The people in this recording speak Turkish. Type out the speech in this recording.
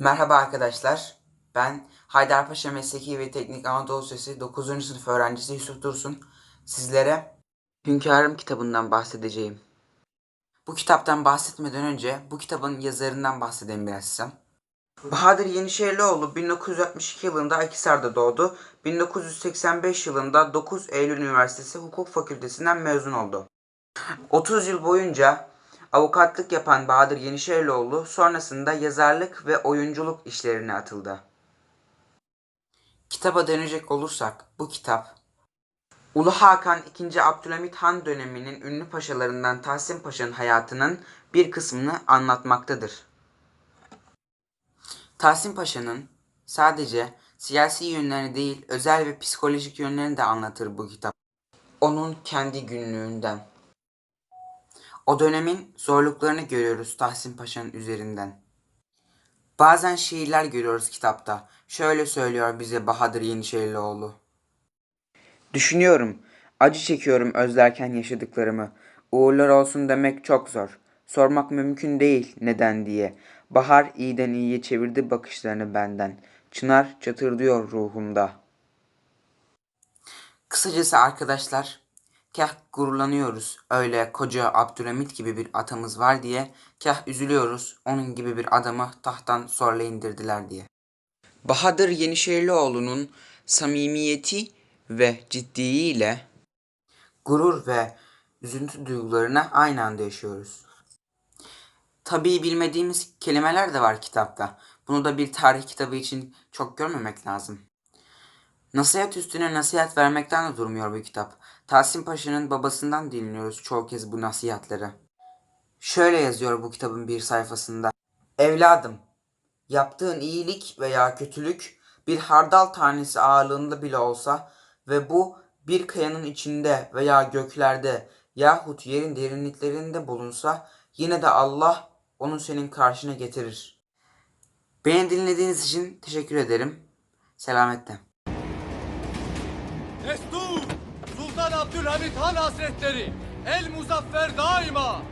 Merhaba arkadaşlar. Ben Haydarpaşa Mesleki ve Teknik Anadolu Lisesi 9. sınıf öğrencisi Yusuf Dursun. Sizlere Hünkârım kitabından bahsedeceğim. Bu kitaptan bahsetmeden önce bu kitabın yazarından bahsedeyim biraz size. Bahadır Yenişehirlioğlu 1962 yılında Akhisar'da doğdu. 1985 yılında 9 Eylül Üniversitesi Hukuk Fakültesinden mezun oldu. 30 yıl boyunca avukatlık yapan Bahadır Yenişehirlioğlu sonrasında yazarlık ve oyunculuk işlerine atıldı. Kitaba dönecek olursak bu kitap Ulu Hakan II. Abdülhamit Han döneminin ünlü paşalarından Tahsin Paşa'nın hayatının bir kısmını anlatmaktadır. Tahsin Paşa'nın sadece siyasi yönlerini değil özel ve psikolojik yönlerini de anlatır bu kitap. Onun kendi günlüğünden. O dönemin zorluklarını görüyoruz Tahsin Paşa'nın üzerinden. Bazen şiirler görüyoruz kitapta. Şöyle söylüyor bize Bahadır Yenişehirlioğlu. Düşünüyorum, acı çekiyorum özlerken yaşadıklarımı. Uğurlar olsun demek çok zor. Sormak mümkün değil neden diye. Bahar iyiden iyiye çevirdi bakışlarını benden. Çınar çatırdıyor ruhumda. Kısacası arkadaşlar, kah gururlanıyoruz öyle koca Abdülhamit gibi bir atamız var diye, kah üzülüyoruz onun gibi bir adamı tahttan zorla indirdiler diye. Bahadır Yenişehirlioğlu'nun samimiyeti ve ciddiyle gurur ve üzüntü duygularına aynı anda yaşıyoruz. Tabii bilmediğimiz kelimeler de var kitapta. Bunu da bir tarih kitabı için çok görmemek lazım. Nasihat üstüne nasihat vermekten de durmuyor bu kitap. Tahsin Paşa'nın babasından dinliyoruz çoğu kez bu nasihatleri. Şöyle yazıyor bu kitabın bir sayfasında. Evladım, yaptığın iyilik veya kötülük bir hardal tanesi ağırlığında bile olsa ve bu bir kayanın içinde veya göklerde yahut yerin derinliklerinde bulunsa yine de Allah onu senin karşına getirir. Beni dinlediğiniz için teşekkür ederim. Selametle. Destur! Sultan Abdülhamit Han Hazretleri! El muzaffer daima!